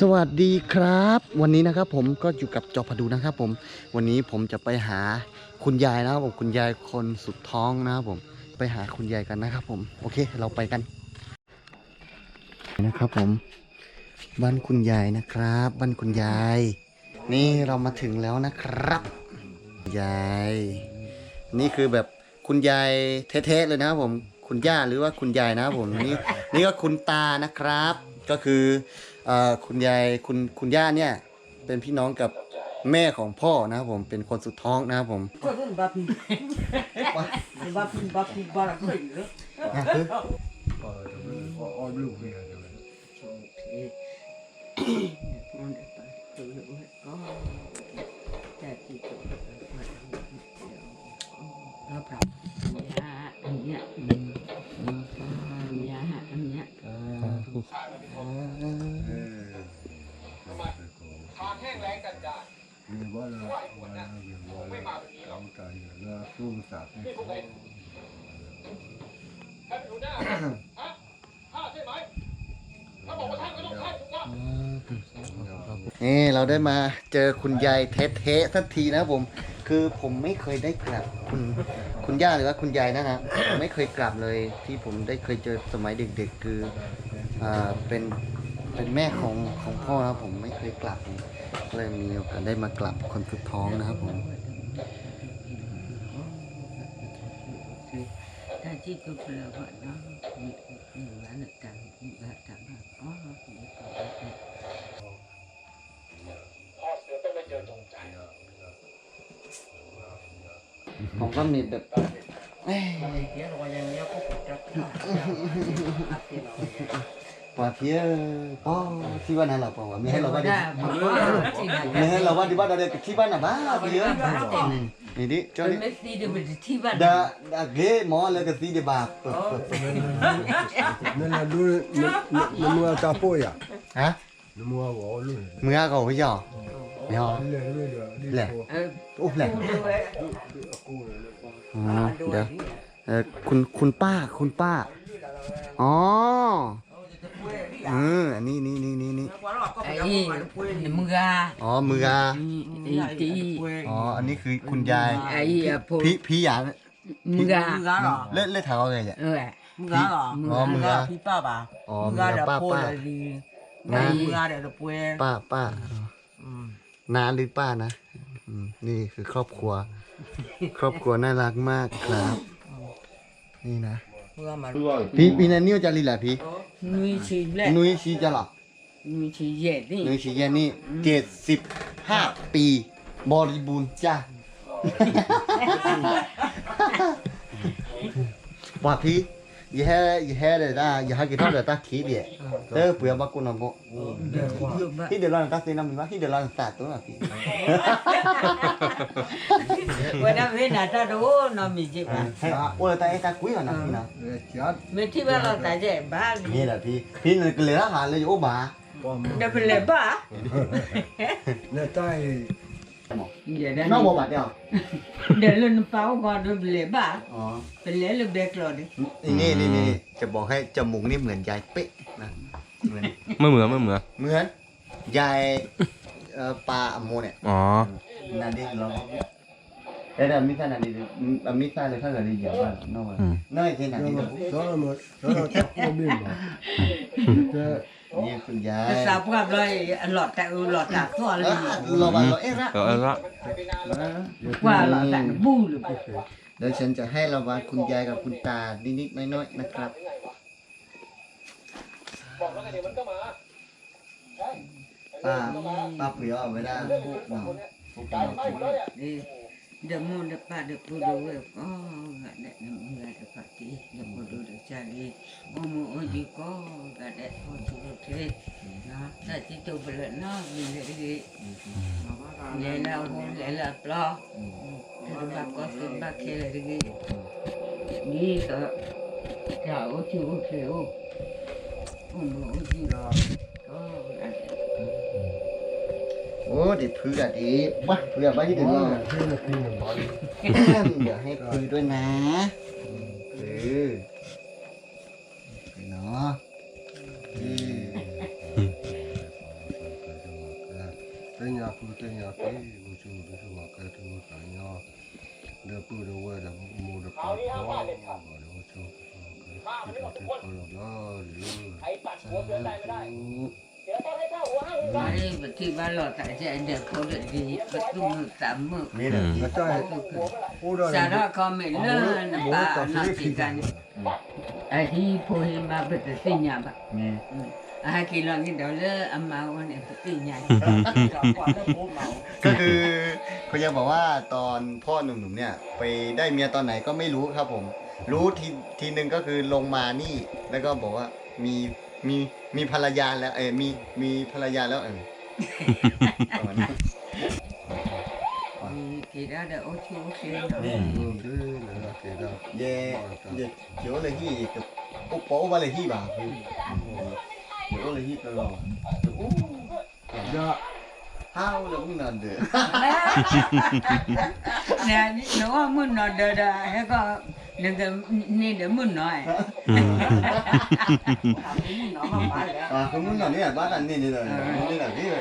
สวัสดีครับ วันนี้นะครับผมก็อยู่กับจอพดูนะครับผมวันนี้ผมจะไปหาคุณยายนะครับผมคุณยายคนสุดท้องนะครับผมไปหาคุณยายกันนะครับผมโอเคเราไปกันนะครับผมบ้านคุณยายนะครับบ้านคุณยาย นี่เรามาถึงแล้วนะครับยาย นี่คือแบบคุณยายเท่ๆเลยนะครับผมคุณย่าหรือว่าคุณยายนะครับผมนี่นี่ก็คุณตานะครับ ก็คือ อ่อคุณยายคุณคุณย่าเนี่ยเป็นพี่น้องกับแม่ของพ่อนะครับผมเป็นคนสุดท้องนะครับผม Kau babi. Babi babi barak ni. มีว่าเราว่าเราอยู่ว่าเราเรา ใจเราสู้สัตว์นี่เราได้มาเจอคุณยายเทะๆสักทีนะครับผม คือผมไม่เคยได้กลับคุณคุณย่าหรือว่าคุณยายนะฮะ ไม่เคยกลับเลยที่ผมได้เคยเจอสมัยเด็กๆ คืออ่าเป็นเป็นแม่ของของพ่อนะครับผมไม่เคยกลับเลยมีโอกาสได้มากลับคนสุดท้องนะครับผม ถ้าจิตก็เปล่าว่าเนาะมีมีร้านต่างมีร้านต่างอ๋อมีต่างผมก็มีแบบเอ้ มาเพียป้อที่บ้านนั่นเราปล่าวะไม่ให้เราว่าดิ dah ไม่ให้เราว่าดิบ้านเราเด็กที่บ้านน่ะบ้าเพียอืมนี่ดิจ้านี่ mesti dia bertiba ดาดาเกหมอเลยก็สีเดบาปเปิดเปิดเปิดนั่นแหละดูนมัวตาโปยอะฮะนมัวหัวลุ่นมือเขาไม่ยอมไม่ยอมเลยเลยเลยอุ๊บแหละกูเลยอ๋อเดี๋ยวคุณคุณป้าคุณป้าอ๋อ อออันนี้นี่นี่นี่นี่ ai murah อ๋อมืออา itu อ๋ออันนี้คือคุณยาย ai apa พี่พี่อยาก murah เล่นเล่นถามเขาไงเนี่ย eh มึงกาเหรออ๋อมึงกาพี่ป้าป่ะอ๋อมึงมืกาอเดี๋ยวป้าโพป้าเลยดีนะมึงกาเดี๋ยวป่วยป้าป้าอืมน้าหรือป้านะอืมนี่คือครอบครัว ครอบครัวน่ารักมากครับ นี่นะ มึงกามาพี่พี่นันนี่จะลีละพี่ nui chi black นุ้ยชีจะหรอ nui chi ye ni นุ้ยชีแย่นี่เจ็ดสิบห้าปีบริบูรณ์จ้าว่าพี่ยี่ห้ยี่ห้เลยนะยี่ห้กี่เท่าเดือดตาขี้เดียเออเปลือกมากุนอะโมที่เดือดร้อนตาซีน้ำมีว่าที่เดือดร้อนตาตัวน่ะพี่ Wana vena ta do no mi je ba. ให้โอ้ยตาไอ้ตากุ้ยก่อนนะพี่นะเลยจัด Me ti ba la ta je ba. นี่แหละพี่พี่นึกเลยละหาเลยโอ้บ้าป้อม Da bele ba. เนี่ยใต้ Ye da. น้องบอกบัดเดียว De le no pa o ga do bele ba. อ๋อ Bele le be klo de. นี่นี่นี่จะบอกให้จมูกนี่เหมือนยายเป๊ะนะเหมือนไม่เหมือนไม่เหมือนเหมือนยายปลาอโมเนี่ยอ๋อนั่นดิลอง เอ้ยแต่มิซ่านั่นดิมิซ่าเลยถ้าเกิดได้ยินว่าน้องว่าน้อยเช่นนั้นดิตอนนั้นตอนนั้นทักโมบิมแต่นี่คุณยาย Sa pa bla a lot ta u lot ta so เอ le. อรอบัดรอเอ๊ะละเออเออละ Wa la ta bu le. เดี๋ยวฉันจะให้รางวัลคุณยายกับคุณตานิดๆน้อยๆนะครับป้าป้าเปลี่ยวเอาไว้ได้พวกเราพวกเรา Ni de mu de pa de pu do we. Oh ga de na mu ga de pa ti. De pu do de cha li. O mu o ji ko ga de o chu te. Na ta ti to bele na mi le de. Ye la o le la pla. Pero ba ko se ba ke le de. Ni ka. โอ้เด็ดพืออะดีบ้าเพื่อไว้ที่เดี๋ยวว่าเพื่อนพี่มันบอลเดี๋ยวให้พือด้วยนะเออเนาะอืม Tenya pu tenya pi ucu ucu makai tu kanya. Dia pu dia wa dia mu dia pa pa. Dia ucu kita tu kalau lah dia. มาเรื่องที่บ้านเราะเด็กเขาเด็กดีประตูมือสามมือนี่แหละ Macam udah สาระเขาไม่เลิกนะป้านาทีกันไอ้ที่พูดมาเป็นสิ่งอย่างแบบนี่อากิลองกินเดี๋ยวเลิกอามาวันนี้เป็นสิ่งอย่างก็คือเขายังบอกว่าตอนพ่อหนุ่มๆเนี่ย ไปได้เมียตอนไหนก็ไม่รู้ครับผม รู้ทีทีหนึ่งก็คือลงมานี่ แล้วก็บอกว่ามี มีมีภรรยาแล้วเออมีมีภรรยาแล้วเออประมาณนั้นกี่ได้เดี๋ยวโอชูเชียนี่ Dia lah kira. เย่เย่เดี๋ยวเลยที่กับปุ๊บโป๊ะว่าเลยที่บ่าคือเดี๋ยวเลยที่ตลอดโอ้ Dah ห้าวแล้วมึงนอนเด้อเนี่ยหนูว่ามึงนอนเด้อแล้วก็นี่ก็นี่เดี๋ยวมึงหน่อยอ่าคือมึงนอนเนี่ยบ้านนั้นนี่นี่เลยนี่แหละพี่เลยให้เราคุยกันทีหลังนี่บ้านหลิง ikut ke ให้เราคุยกันนี่ให้เราเนี่ยโอ้เดี๋ยวมึงหลิงมึงไปเดี๋ยกว่าเลยเนี่ยเดี๋ยวจั่วโปกว่า 那个那个木脑哎，啊，根本上你也把咱那那的，那那给呗。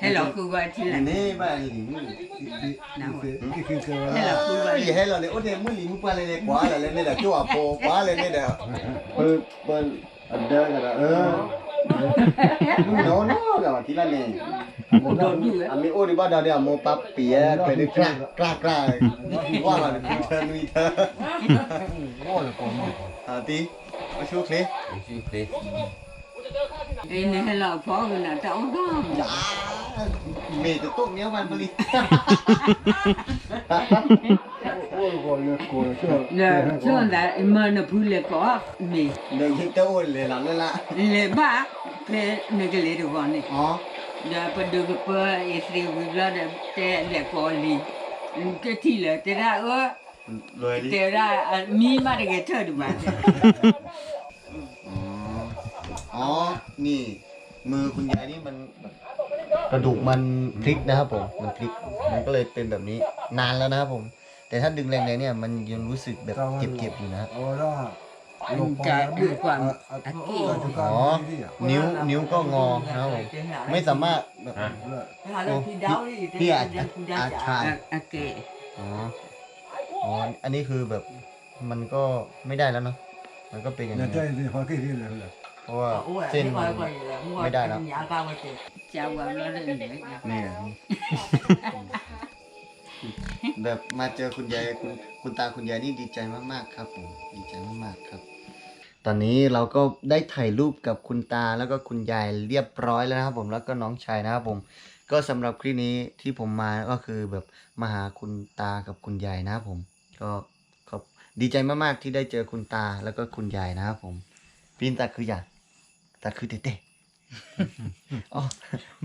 还老古怪听了，你把你你你，还老古怪，你还老的，我这木里木把那那瓜了，那那叫阿婆瓜了，那那，不不，阿爹个啦，嗯，木脑脑个嘛，听了没？ากล้าว่าเราเนี่ยเธอมีเธออ่าตีมาชุกสิไอ้นี่ให้เราพอกันนะแต่เอาด้จ้าเมย์จะตุ้มเนี้ยวันบริ Oh, kau ya kau ำเนี่ยช่วงนั้นมันน่ะพูดเลยก็มีเดี๋ยวยิ่งจะโอนเลยหลังนั่นละเลยบ้าเล ยนี่ก็เลยดูวันนี้อ๋อ da pada apa isteri bila da te le koli ke ti le te da o รวยดิ te da mi ma de ke thod ba อ๋ออ๋อ นี่ มือคุณยายนี่มันแบบกระดูกมันพลิกนะครับผม มันพลิก มันก็เลยเป็นแบบนี้นานแล้วนะครับผม แต่ถ้าดึงแรงๆเนี่ยมันยังรู้สึกแบบเจ็บๆอยู่นะ Orang จะดูความอักกี้อ๋อ นิ้วนิ้วก็งอนะครับผมไม่สามารถแบบพี่อาจอาจชายอักเกอ๋ออ๋ออันนี้คือแบบมันก็ไม่ได้แล้วเนาะมันก็เป็นอย่าง Nak นี้ cari dia pakai dia lah. เพราะว่าเส้นมัน ไม่ได้แล้วจะว่าเราเลยนี่ไง แบบมาเจอคุณยายคุณคุณตาคุณยายนี่ดีใจมากๆครับผมดีใจมากๆครับ ตอนนี้เราก็ได้ถ่ายรูปกับคุณตาแล้วก็คุณยายเรียบร้อยแล้วนะครับผมแล้วก็น้องชายนะครับผม ก็สำหรับคลิปนี้ที่ผมมาก็คือแบบมาหาคุณตากับคุณยายนะครับผม ก็ขอบดีใจมากๆที่ได้เจอคุณตาแล้วก็คุณยายนะครับผมปีนตาคืออย่างตาคือเต้ๆอ๋อ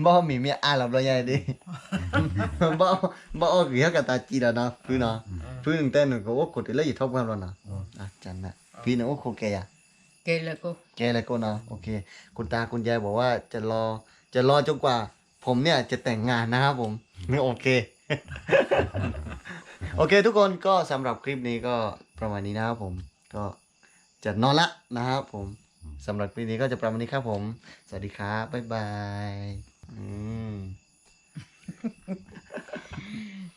บ่มีเมียอ่านหลับเลยยายดิบ่บ่ออกเกี่ยวกับตาจีแล้วเนาะคือเนาะคือหนึ่งเต้นหนึ่งก็โอ้กดเลยอยู่ทบกันแล้วเนาะอะจันนะพี่เนี่ยโอ้โคแกอะ เกแล้วก็แกอะไรก็เนาะโอเค คุณตาคุณยายบอกว่าจะรอจะรอจนกว่า ผมเนี่ยจะแต่งงานนะครับผมไม่โอเค โอเค ทุกคนก็สำหรับคลิปนี้ก็ประมาณนี้นะครับผมก็จะนอนละนะครับผมสำหรับคลิปนี้ก็จะประมาณนี้ครับผม สวัสดีครับบ๊ายบายอืม